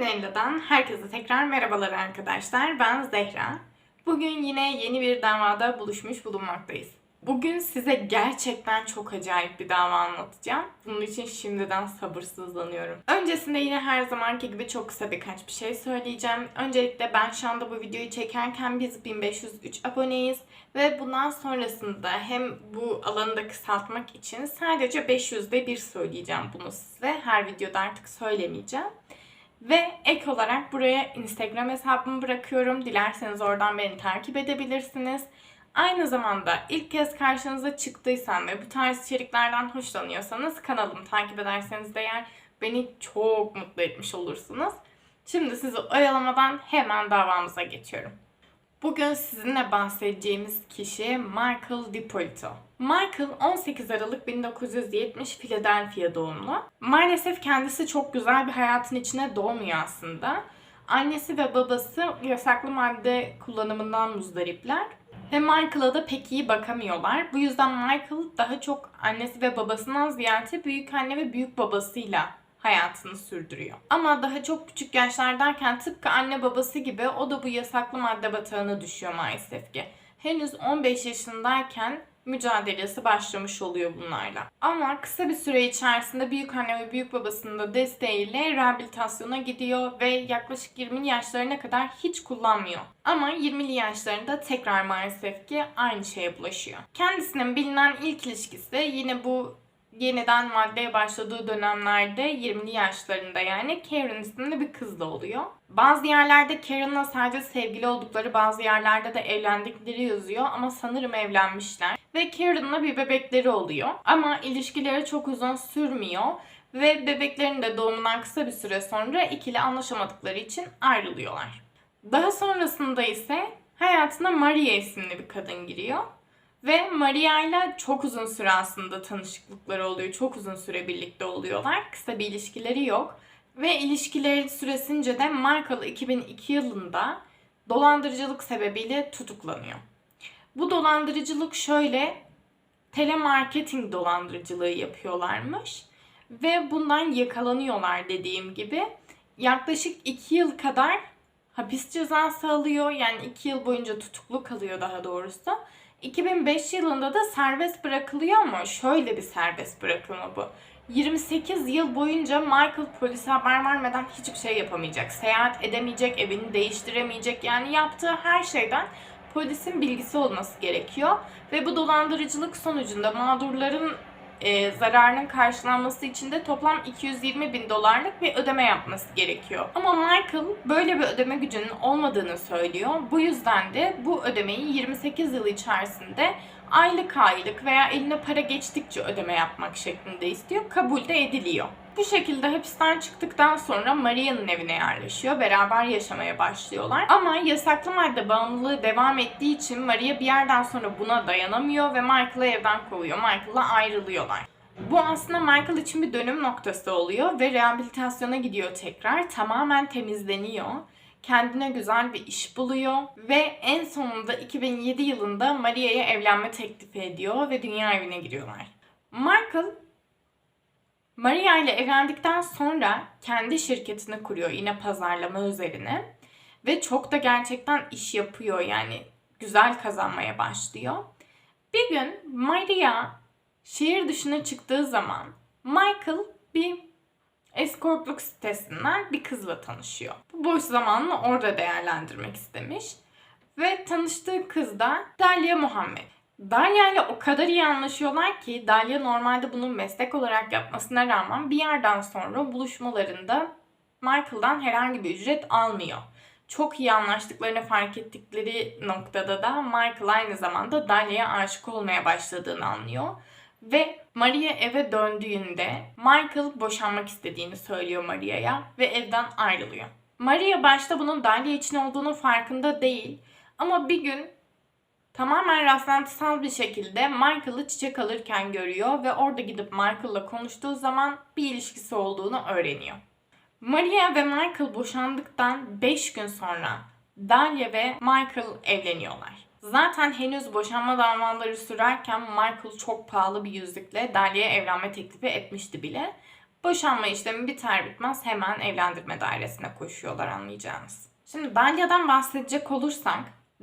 Vanilla'dan herkese tekrar merhabalar arkadaşlar. Ben Zehra. Bugün yine yeni bir davada buluşmuş bulunmaktayız. Bugün size gerçekten çok acayip bir dava anlatacağım. Bunun için şimdiden sabırsızlanıyorum. Öncesinde yine her zamanki gibi çok kısa birkaç bir şey söyleyeceğim. Öncelikle ben şu anda bu videoyu çekerken biz 1503 aboneyiz. Ve bundan sonrasında hem bu alanı da kısaltmak için sadece 500'de bir söyleyeceğim bunu size. Her videoda artık söylemeyeceğim. Ve ek olarak buraya Instagram hesabımı bırakıyorum. Dilerseniz oradan beni takip edebilirsiniz. Aynı zamanda ilk kez karşınıza çıktıysam ve bu tarz içeriklerden hoşlanıyorsanız kanalımı takip ederseniz de eğer beni çok mutlu etmiş olursunuz. Şimdi sizi oyalamadan hemen davamıza geçiyorum. Bugün sizinle bahsedeceğimiz kişi Michael DiPolito. Michael 18 Aralık 1970 Philadelphia doğumlu. Maalesef kendisi çok güzel bir hayatın içine doğmuyor aslında. Annesi ve babası yasaklı madde kullanımından muzdaripler. Ve Michael'a da pek iyi bakamıyorlar. Bu yüzden Michael daha çok annesi ve babasından ziyade büyük anne ve büyük babasıyla hayatını sürdürüyor. Ama daha çok küçük yaşlardayken tıpkı anne babası gibi o da bu yasaklı madde batağına düşüyor maalesef ki. Henüz 15 yaşındayken mücadelesi başlamış oluyor bunlarla. Ama kısa bir süre içerisinde büyük anne ve büyük babasının da desteğiyle rehabilitasyona gidiyor ve yaklaşık 20 yaşlarına kadar hiç kullanmıyor. Ama 20'li yaşlarında tekrar maalesef ki aynı şeye bulaşıyor. Kendisinin bilinen ilk ilişkisi yine bu yeniden maddeye başladığı dönemlerde 20'li yaşlarında yani Karen isimli bir kızla oluyor. Bazı yerlerde Karen'la sadece sevgili oldukları, bazı yerlerde de evlendikleri yazıyor ama sanırım evlenmişler. Ve Karen'la bir bebekleri oluyor. Ama ilişkileri çok uzun sürmüyor ve bebeklerin de doğumundan kısa bir süre sonra ikili anlaşamadıkları için ayrılıyorlar. Daha sonrasında ise hayatına Maria isimli bir kadın giriyor. Ve Maria ile çok uzun süre aslında tanışıklıkları oluyor. Çok uzun süre birlikte oluyorlar. Kısa bir ilişkileri yok. Ve ilişkileri süresince de Michael 2002 yılında dolandırıcılık sebebiyle tutuklanıyor. Bu dolandırıcılık şöyle telemarketing dolandırıcılığı yapıyorlarmış. Ve bundan yakalanıyorlar dediğim gibi. Yaklaşık 2 yıl kadar hapis cezası alıyor. Yani 2 yıl boyunca tutuklu kalıyor daha doğrusu. 2005 yılında da serbest bırakılıyor ama şöyle bir serbest bırakılma bu. 28 yıl boyunca Michael polise haber vermeden hiçbir şey yapamayacak. Seyahat edemeyecek, evini değiştiremeyecek. Yani yaptığı her şeyden polisin bilgisi olması gerekiyor. Ve bu dolandırıcılık sonucunda mağdurların e, zararının karşılanması için de toplam 220 bin dolarlık bir ödeme yapması gerekiyor. Ama Michael böyle bir ödeme gücünün olmadığını söylüyor. Bu yüzden de bu ödemeyi 28 yıl içerisinde aylık aylık veya eline para geçtikçe ödeme yapmak şeklinde istiyor. Kabul de ediliyor. Bu şekilde hapisten çıktıktan sonra Maria'nın evine yerleşiyor. Beraber yaşamaya başlıyorlar. Ama yasaklı madde bağımlılığı devam ettiği için Maria bir yerden sonra buna dayanamıyor ve Michael'ı evden kovuyor. Michael'la ayrılıyorlar. Bu aslında Michael için bir dönüm noktası oluyor ve rehabilitasyona gidiyor tekrar. Tamamen temizleniyor kendine güzel bir iş buluyor ve en sonunda 2007 yılında Maria'ya evlenme teklifi ediyor ve dünya evine giriyorlar. Michael Maria ile evlendikten sonra kendi şirketini kuruyor yine pazarlama üzerine ve çok da gerçekten iş yapıyor yani güzel kazanmaya başlıyor. Bir gün Maria şehir dışına çıktığı zaman Michael bir eskortluk sitesinden bir kızla tanışıyor. Bu boş zamanını orada değerlendirmek istemiş. Ve tanıştığı kız da Dalia Muhammed. Dalia ile o kadar iyi anlaşıyorlar ki Dalia normalde bunu meslek olarak yapmasına rağmen bir yerden sonra buluşmalarında Michael'dan herhangi bir ücret almıyor. Çok iyi anlaştıklarını fark ettikleri noktada da Michael aynı zamanda Dalia'ya aşık olmaya başladığını anlıyor. Ve Maria eve döndüğünde Michael boşanmak istediğini söylüyor Maria'ya ve evden ayrılıyor. Maria başta bunun Dalia için olduğunu farkında değil ama bir gün tamamen rastlantısal bir şekilde Michael'ı çiçek alırken görüyor ve orada gidip Michael'la konuştuğu zaman bir ilişkisi olduğunu öğreniyor. Maria ve Michael boşandıktan 5 gün sonra Dalia ve Michael evleniyorlar. Zaten henüz boşanma davaları sürerken Michael çok pahalı bir yüzükle Dalia'ya evlenme teklifi etmişti bile. Boşanma işlemi biter bitmez hemen evlendirme dairesine koşuyorlar anlayacağınız. Şimdi Dalia'dan bahsedecek olursak,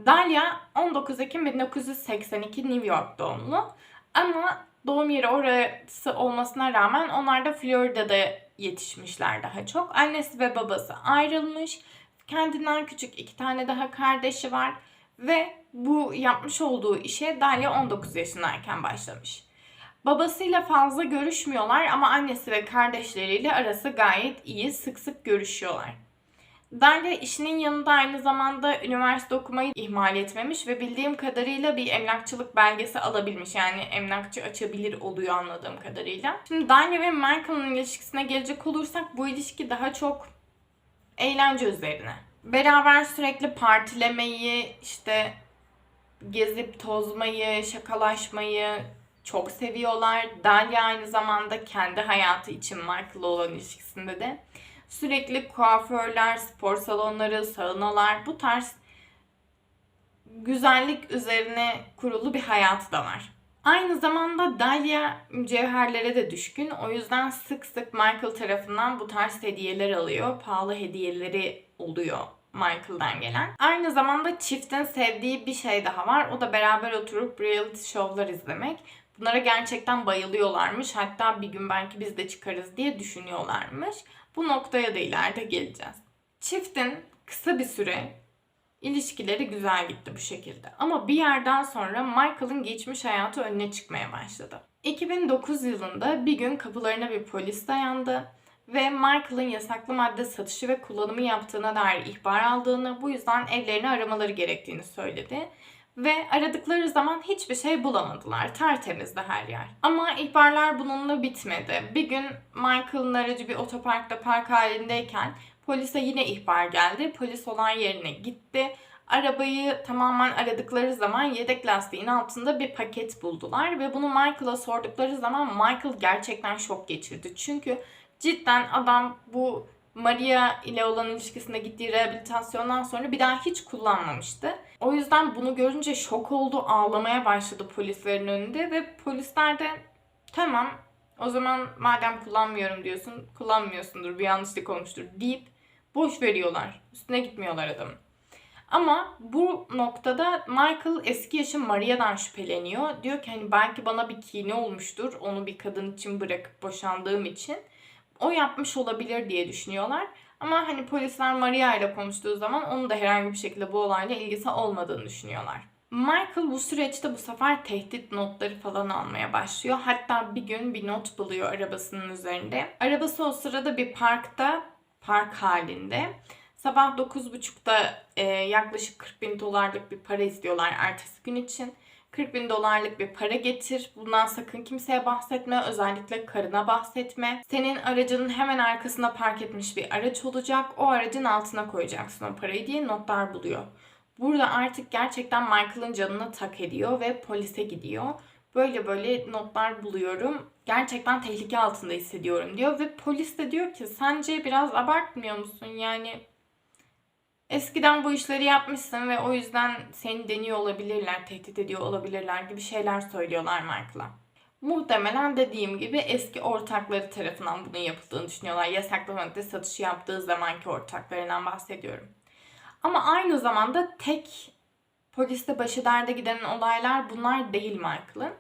Dalia 19 Ekim 1982 New York doğumlu ama doğum yeri orası olmasına rağmen onlar da Florida'da yetişmişler daha çok. Annesi ve babası ayrılmış. Kendinden küçük iki tane daha kardeşi var ve bu yapmış olduğu işe Dalia 19 yaşındayken başlamış. Babasıyla fazla görüşmüyorlar ama annesi ve kardeşleriyle arası gayet iyi, sık sık görüşüyorlar. Dalia işinin yanında aynı zamanda üniversite okumayı ihmal etmemiş ve bildiğim kadarıyla bir emlakçılık belgesi alabilmiş. Yani emlakçı açabilir oluyor anladığım kadarıyla. Şimdi Dalia ve Michael'ın ilişkisine gelecek olursak bu ilişki daha çok eğlence üzerine. Beraber sürekli partilemeyi, işte gezip tozmayı, şakalaşmayı çok seviyorlar. Dalia aynı zamanda kendi hayatı için Michael'la olan ilişkisinde de sürekli kuaförler, spor salonları, saunalar bu tarz güzellik üzerine kurulu bir hayatı da var. Aynı zamanda Dalia mücevherlere de düşkün. O yüzden sık sık Michael tarafından bu tarz hediyeler alıyor. Pahalı hediyeleri oluyor Michael'dan gelen. Aynı zamanda çiftin sevdiği bir şey daha var. O da beraber oturup reality show'lar izlemek. Bunlara gerçekten bayılıyorlarmış. Hatta bir gün belki biz de çıkarız diye düşünüyorlarmış. Bu noktaya da ileride geleceğiz. Çiftin kısa bir süre ilişkileri güzel gitti bu şekilde. Ama bir yerden sonra Michael'ın geçmiş hayatı önüne çıkmaya başladı. 2009 yılında bir gün kapılarına bir polis dayandı ve Michael'ın yasaklı madde satışı ve kullanımı yaptığına dair ihbar aldığını, bu yüzden evlerini aramaları gerektiğini söyledi. Ve aradıkları zaman hiçbir şey bulamadılar. Tertemizdi her yer. Ama ihbarlar bununla bitmedi. Bir gün Michael'ın aracı bir otoparkta park halindeyken polise yine ihbar geldi. Polis olay yerine gitti. Arabayı tamamen aradıkları zaman yedek lastiğin altında bir paket buldular ve bunu Michael'a sordukları zaman Michael gerçekten şok geçirdi. Çünkü cidden adam bu Maria ile olan ilişkisinde gittiği rehabilitasyondan sonra bir daha hiç kullanmamıştı. O yüzden bunu görünce şok oldu, ağlamaya başladı polislerin önünde ve polisler de tamam o zaman madem kullanmıyorum diyorsun, kullanmıyorsundur, bir yanlışlık olmuştur deyip boş veriyorlar. Üstüne gitmiyorlar adamın. Ama bu noktada Michael eski eşi Maria'dan şüpheleniyor. Diyor ki hani belki bana bir kine olmuştur. Onu bir kadın için bırakıp boşandığım için o yapmış olabilir diye düşünüyorlar. Ama hani polisler Maria ile konuştuğu zaman onun da herhangi bir şekilde bu olayla ilgisi olmadığını düşünüyorlar. Michael bu süreçte bu sefer tehdit notları falan almaya başlıyor. Hatta bir gün bir not buluyor arabasının üzerinde. Arabası o sırada bir parkta, park halinde. Sabah 9.30'da e, yaklaşık 40 bin dolarlık bir para istiyorlar ertesi gün için. 40 bin dolarlık bir para getir. Bundan sakın kimseye bahsetme. Özellikle karına bahsetme. Senin aracının hemen arkasında park etmiş bir araç olacak. O aracın altına koyacaksın o parayı diye notlar buluyor. Burada artık gerçekten Michael'ın canını tak ediyor ve polise gidiyor. Böyle böyle notlar buluyorum. Gerçekten tehlike altında hissediyorum diyor ve polis de diyor ki sence biraz abartmıyor musun? Yani Eskiden bu işleri yapmışsın ve o yüzden seni deniyor olabilirler, tehdit ediyor olabilirler gibi şeyler söylüyorlar Michael'a. Muhtemelen dediğim gibi eski ortakları tarafından bunun yapıldığını düşünüyorlar. Yasaklı madde satışı yaptığı zamanki ortaklarından bahsediyorum. Ama aynı zamanda tek poliste başı derde giden olaylar bunlar değil Michael'ın.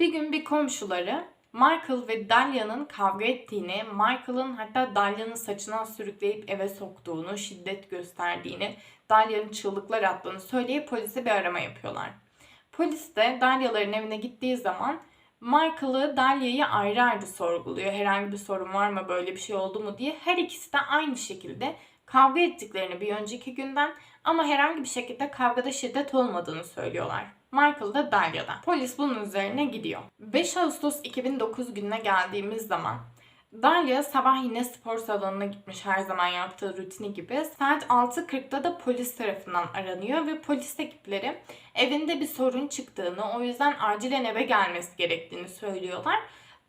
Bir gün bir komşuları Michael ve Dalia'nın kavga ettiğini, Michael'ın hatta Dalia'nın saçından sürükleyip eve soktuğunu, şiddet gösterdiğini, Dalia'nın çığlıklar attığını söyleyip polise bir arama yapıyorlar. Polis de Dalia'ların evine gittiği zaman Michael'ı Dalia'yı ayrı ayrı sorguluyor. Herhangi bir sorun var mı, böyle bir şey oldu mu diye. Her ikisi de aynı şekilde kavga ettiklerini bir önceki günden ama herhangi bir şekilde kavgada şiddet olmadığını söylüyorlar. Michael da Dalia'da. Polis bunun üzerine gidiyor. 5 Ağustos 2009 gününe geldiğimiz zaman Dalia sabah yine spor salonuna gitmiş her zaman yaptığı rutini gibi. Saat 6.40'da da polis tarafından aranıyor ve polis ekipleri evinde bir sorun çıktığını, o yüzden acilen eve gelmesi gerektiğini söylüyorlar.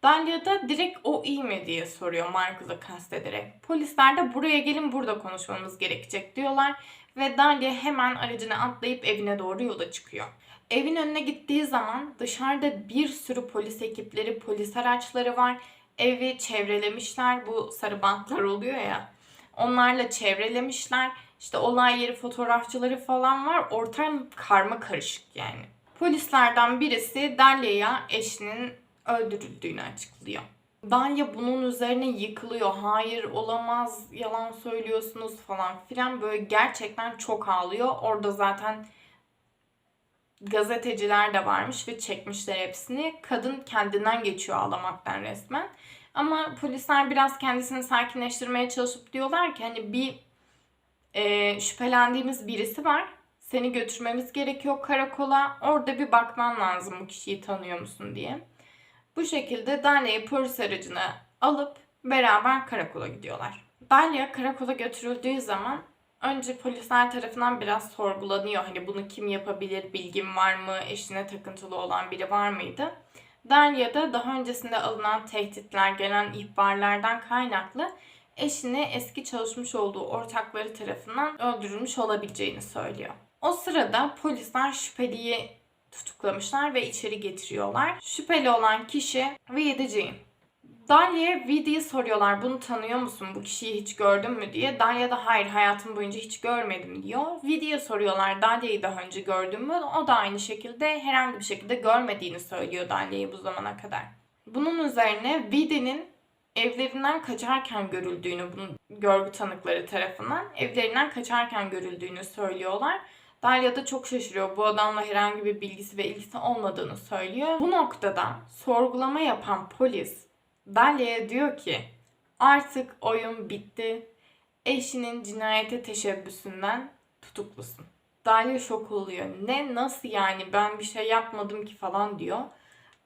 Dalia da direkt o iyi mi diye soruyor Michael'ı kastederek. Polisler de buraya gelin burada konuşmamız gerekecek diyorlar ve Dalia hemen aracına atlayıp evine doğru yola çıkıyor. Evin önüne gittiği zaman dışarıda bir sürü polis ekipleri, polis araçları var. evi çevrelemişler. Bu sarı bantlar oluyor ya. Onlarla çevrelemişler. İşte olay yeri fotoğrafçıları falan var. Ortam karma karışık yani. Polislerden birisi Dalia'ya eşinin öldürüldüğünü açıklıyor. Dalia bunun üzerine yıkılıyor. Hayır olamaz, yalan söylüyorsunuz falan filan. Böyle gerçekten çok ağlıyor. Orada zaten gazeteciler de varmış ve çekmişler hepsini. Kadın kendinden geçiyor ağlamaktan resmen. Ama polisler biraz kendisini sakinleştirmeye çalışıp diyorlar ki hani bir e, şüphelendiğimiz birisi var. Seni götürmemiz gerekiyor karakola. Orada bir bakman lazım bu kişiyi tanıyor musun diye. Bu şekilde Dalia'yı polis aracına alıp beraber karakola gidiyorlar. Dalia karakola götürüldüğü zaman önce polisler tarafından biraz sorgulanıyor. Hani bunu kim yapabilir, bilgim var mı, eşine takıntılı olan biri var mıydı? Dalia'da daha öncesinde alınan tehditler, gelen ihbarlardan kaynaklı eşini eski çalışmış olduğu ortakları tarafından öldürülmüş olabileceğini söylüyor. O sırada polisler şüpheliyi tutuklamışlar ve içeri getiriyorlar. Şüpheli olan kişi Vidi Dalia'ya Vidi'yi soruyorlar bunu tanıyor musun bu kişiyi hiç gördün mü diye. Dalia da hayır hayatım boyunca hiç görmedim diyor. Vidi'ye soruyorlar Dalia'yı daha önce gördün mü? O da aynı şekilde herhangi bir şekilde görmediğini söylüyor Dalia'yı bu zamana kadar. Bunun üzerine Vidi'nin evlerinden kaçarken görüldüğünü, bunun görgü tanıkları tarafından evlerinden kaçarken görüldüğünü söylüyorlar. Dalia da çok şaşırıyor. Bu adamla herhangi bir bilgisi ve ilgisi olmadığını söylüyor. Bu noktada sorgulama yapan polis Dalia'ya diyor ki artık oyun bitti. Eşinin cinayete teşebbüsünden tutuklusun. Dalia şok oluyor. Ne nasıl yani ben bir şey yapmadım ki falan diyor.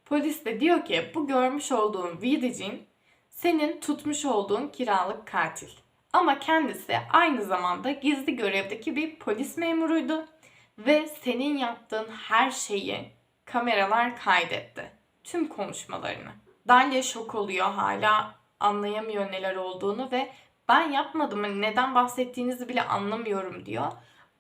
Polis de diyor ki bu görmüş olduğun Vidicin senin tutmuş olduğun kiralık katil. Ama kendisi aynı zamanda gizli görevdeki bir polis memuruydu ve senin yaptığın her şeyi kameralar kaydetti. Tüm konuşmalarını. Dalia şok oluyor hala anlayamıyor neler olduğunu ve ben yapmadım neden bahsettiğinizi bile anlamıyorum diyor.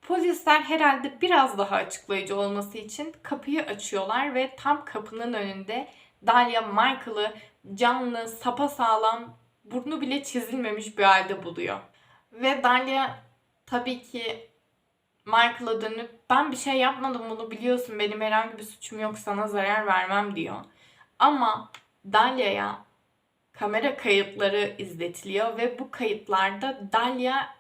Polisler herhalde biraz daha açıklayıcı olması için kapıyı açıyorlar ve tam kapının önünde Dalia Michael'ı canlı, sapasağlam, burnu bile çizilmemiş bir halde buluyor. Ve Dalia tabii ki Michael'a dönüp ben bir şey yapmadım bunu biliyorsun benim herhangi bir suçum yok sana zarar vermem diyor. Ama Dalia'ya kamera kayıtları izletiliyor ve bu kayıtlarda Dalia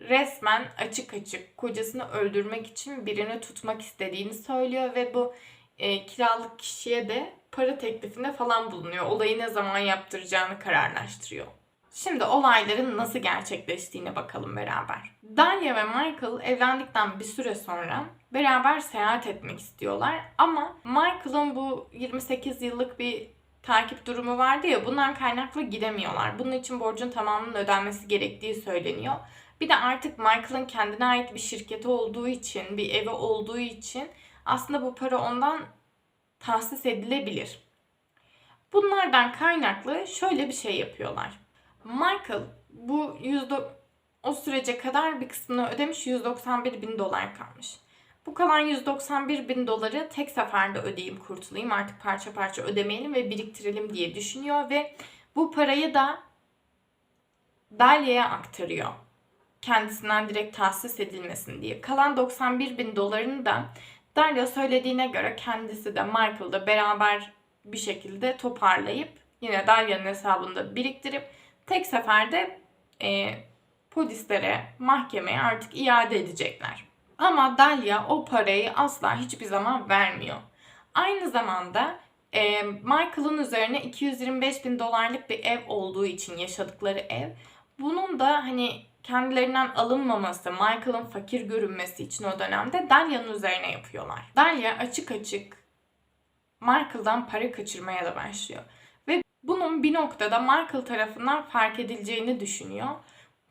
resmen açık açık kocasını öldürmek için birini tutmak istediğini söylüyor ve bu e, kiralık kişiye de para teklifinde falan bulunuyor. Olayı ne zaman yaptıracağını kararlaştırıyor. Şimdi olayların nasıl gerçekleştiğine bakalım beraber. Dalia ve Michael evlendikten bir süre sonra beraber seyahat etmek istiyorlar. Ama Michael'ın bu 28 yıllık bir takip durumu vardı ya bundan kaynaklı gidemiyorlar. Bunun için borcun tamamının ödenmesi gerektiği söyleniyor. Bir de artık Michael'ın kendine ait bir şirketi olduğu için, bir evi olduğu için aslında bu para ondan tahsis edilebilir. Bunlardan kaynaklı şöyle bir şey yapıyorlar. Michael bu yüzde o sürece kadar bir kısmını ödemiş 191 bin dolar kalmış. Bu kalan 191 bin doları tek seferde ödeyeyim kurtulayım artık parça parça ödemeyelim ve biriktirelim diye düşünüyor ve bu parayı da Dalia'ya aktarıyor. Kendisinden direkt tahsis edilmesin diye. Kalan 91 bin dolarını da Dalia söylediğine göre kendisi de Michael da beraber bir şekilde toparlayıp yine Dalia'nın hesabında biriktirip tek seferde e, polislere, mahkemeye artık iade edecekler. Ama Dalia o parayı asla hiçbir zaman vermiyor. Aynı zamanda e, Michael'ın üzerine 225 bin dolarlık bir ev olduğu için yaşadıkları ev. Bunun da hani kendilerinden alınmaması, Michael'ın fakir görünmesi için o dönemde Dalia'nın üzerine yapıyorlar. Dalia açık açık Michael'dan para kaçırmaya da başlıyor. Ve bunun bir noktada Michael tarafından fark edileceğini düşünüyor.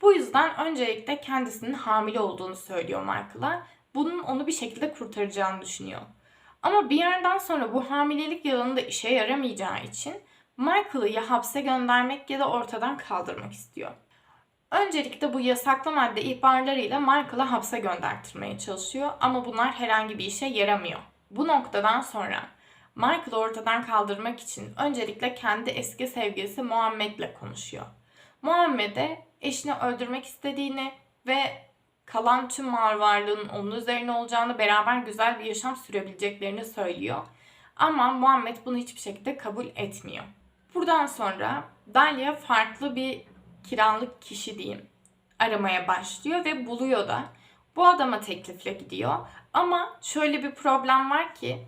Bu yüzden öncelikle kendisinin hamile olduğunu söylüyor Michael'a. Bunun onu bir şekilde kurtaracağını düşünüyor. Ama bir yerden sonra bu hamilelik yalanı da işe yaramayacağı için Michael'ı ya hapse göndermek ya da ortadan kaldırmak istiyor. Öncelikle bu yasaklı madde ihbarlarıyla Michael'ı hapse göndertirmeye çalışıyor ama bunlar herhangi bir işe yaramıyor. Bu noktadan sonra Michael'ı ortadan kaldırmak için öncelikle kendi eski sevgilisi Muhammed'le konuşuyor. Muhammed'e eşini öldürmek istediğini ve kalan tüm mal varlığının onun üzerine olacağını, beraber güzel bir yaşam sürebileceklerini söylüyor. Ama Muhammed bunu hiçbir şekilde kabul etmiyor. Buradan sonra Dalia farklı bir kiralık kişi diyeyim aramaya başlıyor ve buluyor da. Bu adama teklifle gidiyor. Ama şöyle bir problem var ki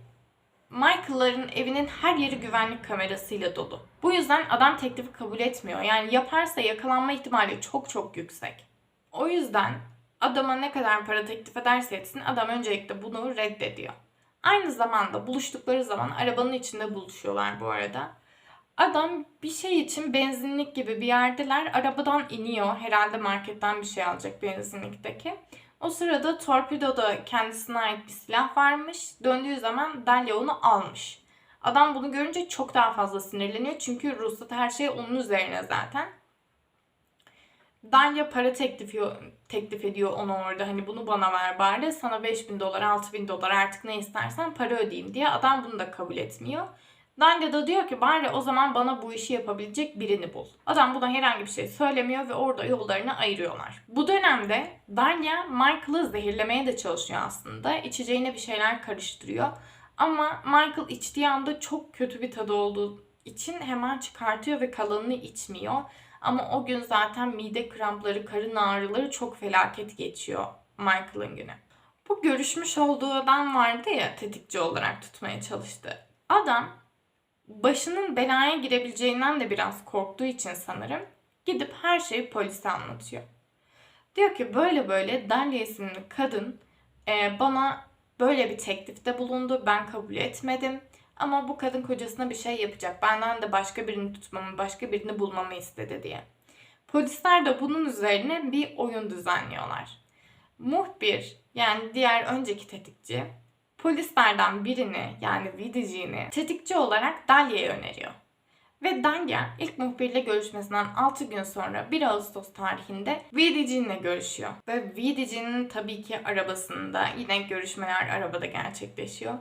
Michael'ların evinin her yeri güvenlik kamerasıyla dolu. Bu yüzden adam teklifi kabul etmiyor. Yani yaparsa yakalanma ihtimali çok çok yüksek. O yüzden adama ne kadar para teklif ederse etsin adam öncelikle bunu reddediyor. Aynı zamanda buluştukları zaman arabanın içinde buluşuyorlar bu arada. Adam bir şey için benzinlik gibi bir yerdeler. Arabadan iniyor. Herhalde marketten bir şey alacak benzinlikteki. O sırada torpidoda kendisine ait bir silah varmış. Döndüğü zaman Delia onu almış. Adam bunu görünce çok daha fazla sinirleniyor. Çünkü ruhsat her şey onun üzerine zaten. Dalia para teklifi, teklif ediyor ona orada. Hani bunu bana ver bari. Sana 5000 dolar, 6000 dolar artık ne istersen para ödeyeyim diye. Adam bunu da kabul etmiyor. Dalia da diyor ki bari o zaman bana bu işi yapabilecek birini bul. Adam buna herhangi bir şey söylemiyor ve orada yollarını ayırıyorlar. Bu dönemde Dalia Michael'ı zehirlemeye de çalışıyor aslında. İçeceğine bir şeyler karıştırıyor. Ama Michael içtiği anda çok kötü bir tadı olduğu için hemen çıkartıyor ve kalanını içmiyor. Ama o gün zaten mide krampları, karın ağrıları çok felaket geçiyor Michael'ın günü. Bu görüşmüş olduğu adam vardı ya tetikçi olarak tutmaya çalıştı. Adam başının belaya girebileceğinden de biraz korktuğu için sanırım gidip her şeyi polise anlatıyor. Diyor ki böyle böyle Dalia isimli kadın e, bana böyle bir teklifte bulundu. Ben kabul etmedim. Ama bu kadın kocasına bir şey yapacak. Benden de başka birini tutmamı, başka birini bulmamı istedi diye. Polisler de bunun üzerine bir oyun düzenliyorlar. Muhbir yani diğer önceki tetikçi polislerden birini yani Vidici'ni tetikçi olarak Dalia'ya öneriyor. Ve Dalia ilk muhbirle görüşmesinden 6 gün sonra 1 Ağustos tarihinde Vidici'ninle görüşüyor. Ve Vidici'nin tabii ki arabasında yine görüşmeler arabada gerçekleşiyor.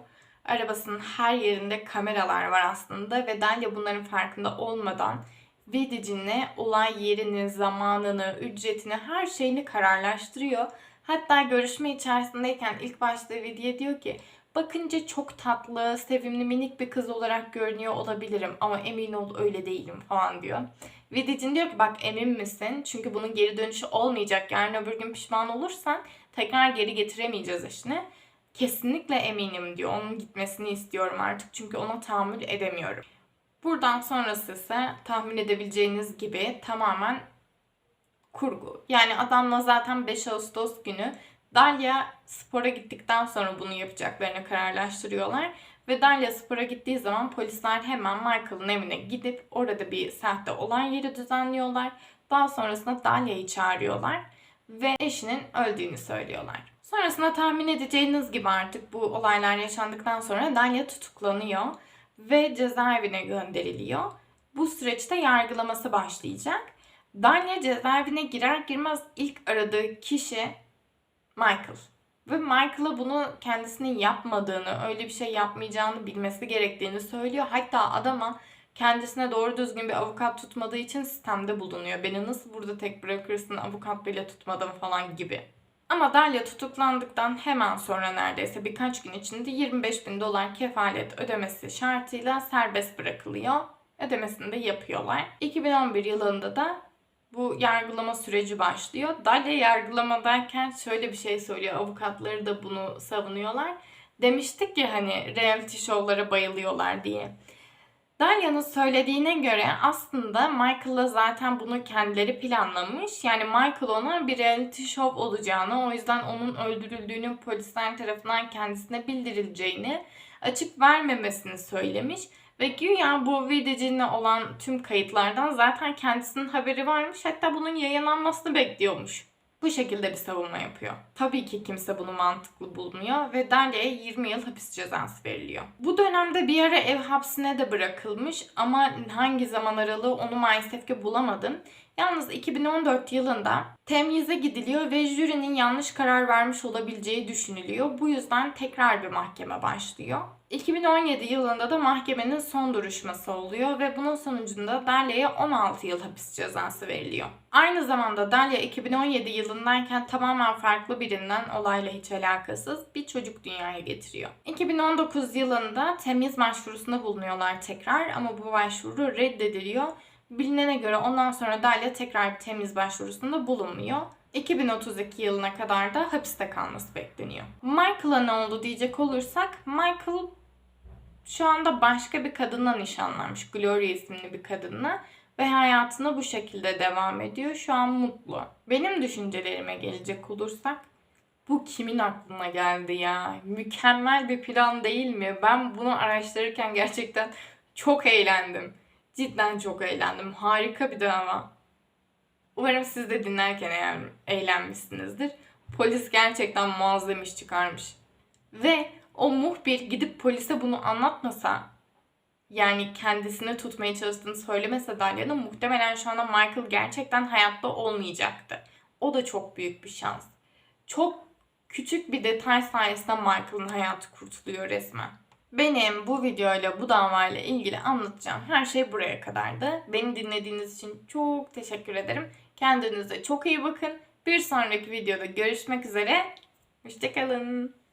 Arabasının her yerinde kameralar var aslında ve Dalia bunların farkında olmadan Vidici'ninle olay yerini, zamanını, ücretini, her şeyini kararlaştırıyor. Hatta görüşme içerisindeyken ilk başta Vidi'ye diyor ki bakınca çok tatlı, sevimli, minik bir kız olarak görünüyor olabilirim ama emin ol öyle değilim falan diyor. Vidicin diyor ki bak emin misin? Çünkü bunun geri dönüşü olmayacak. Yarın öbür gün pişman olursan tekrar geri getiremeyeceğiz işini. Kesinlikle eminim diyor. Onun gitmesini istiyorum artık çünkü ona tahammül edemiyorum. Buradan sonrası ise tahmin edebileceğiniz gibi tamamen kurgu. Yani adamla zaten 5 Ağustos günü Dalia spora gittikten sonra bunu yapacaklarını kararlaştırıyorlar. Ve Dalia spora gittiği zaman polisler hemen Michael'ın evine gidip orada bir sahte olay yeri düzenliyorlar. Daha sonrasında Dalia'yı çağırıyorlar ve eşinin öldüğünü söylüyorlar. Sonrasında tahmin edeceğiniz gibi artık bu olaylar yaşandıktan sonra Dalia tutuklanıyor ve cezaevine gönderiliyor. Bu süreçte yargılaması başlayacak. Dalia cezaevine girer girmez ilk aradığı kişi Michael. Ve Michael'a bunu kendisinin yapmadığını, öyle bir şey yapmayacağını bilmesi gerektiğini söylüyor. Hatta adama kendisine doğru düzgün bir avukat tutmadığı için sistemde bulunuyor. Beni nasıl burada tek bırakırsın avukat bile tutmadım falan gibi. Ama Dalia tutuklandıktan hemen sonra neredeyse birkaç gün içinde 25 bin dolar kefalet ödemesi şartıyla serbest bırakılıyor. Ödemesini de yapıyorlar. 2011 yılında da bu yargılama süreci başlıyor. Dalia yargılamadayken şöyle bir şey söylüyor. Avukatları da bunu savunuyorlar. Demiştik ya hani reality show'lara bayılıyorlar diye. Dalia'nın söylediğine göre aslında Michael'la zaten bunu kendileri planlamış. Yani Michael ona bir reality show olacağını, o yüzden onun öldürüldüğünün polisler tarafından kendisine bildirileceğini açık vermemesini söylemiş. Ve güya bu videocinle olan tüm kayıtlardan zaten kendisinin haberi varmış. Hatta bunun yayınlanmasını bekliyormuş. Bu şekilde bir savunma yapıyor. Tabii ki kimse bunu mantıklı bulmuyor ve Dalia'ya 20 yıl hapis cezası veriliyor. Bu dönemde bir ara ev hapsine de bırakılmış ama hangi zaman aralığı onu maalesef ki bulamadım. Yalnız 2014 yılında temyize gidiliyor ve jürinin yanlış karar vermiş olabileceği düşünülüyor. Bu yüzden tekrar bir mahkeme başlıyor. 2017 yılında da mahkemenin son duruşması oluyor ve bunun sonucunda Dalia'ya 16 yıl hapis cezası veriliyor. Aynı zamanda Dalia 2017 yılındayken tamamen farklı birinden olayla hiç alakasız bir çocuk dünyaya getiriyor. 2019 yılında temiz başvurusunda bulunuyorlar tekrar ama bu başvuru reddediliyor. Bilinene göre ondan sonra Dalia tekrar bir temiz başvurusunda bulunmuyor. 2032 yılına kadar da hapiste kalması bekleniyor. Michael'a ne oldu diyecek olursak Michael şu anda başka bir kadınla nişanlanmış. Gloria isimli bir kadınla ve hayatına bu şekilde devam ediyor. Şu an mutlu. Benim düşüncelerime gelecek olursak bu kimin aklına geldi ya? Mükemmel bir plan değil mi? Ben bunu araştırırken gerçekten çok eğlendim. Cidden çok eğlendim. Harika bir dava. Umarım siz de dinlerken eğer eğlenmişsinizdir. Polis gerçekten muazzam iş çıkarmış. Ve o muhbir gidip polise bunu anlatmasa yani kendisini tutmaya çalıştığını söylemese Dalia'nın muhtemelen şu anda Michael gerçekten hayatta olmayacaktı. O da çok büyük bir şans. Çok küçük bir detay sayesinde Michael'ın hayatı kurtuluyor resmen. Benim bu videoyla bu davayla ilgili anlatacağım her şey buraya kadardı. Beni dinlediğiniz için çok teşekkür ederim. Kendinize çok iyi bakın. Bir sonraki videoda görüşmek üzere. Hoşçakalın.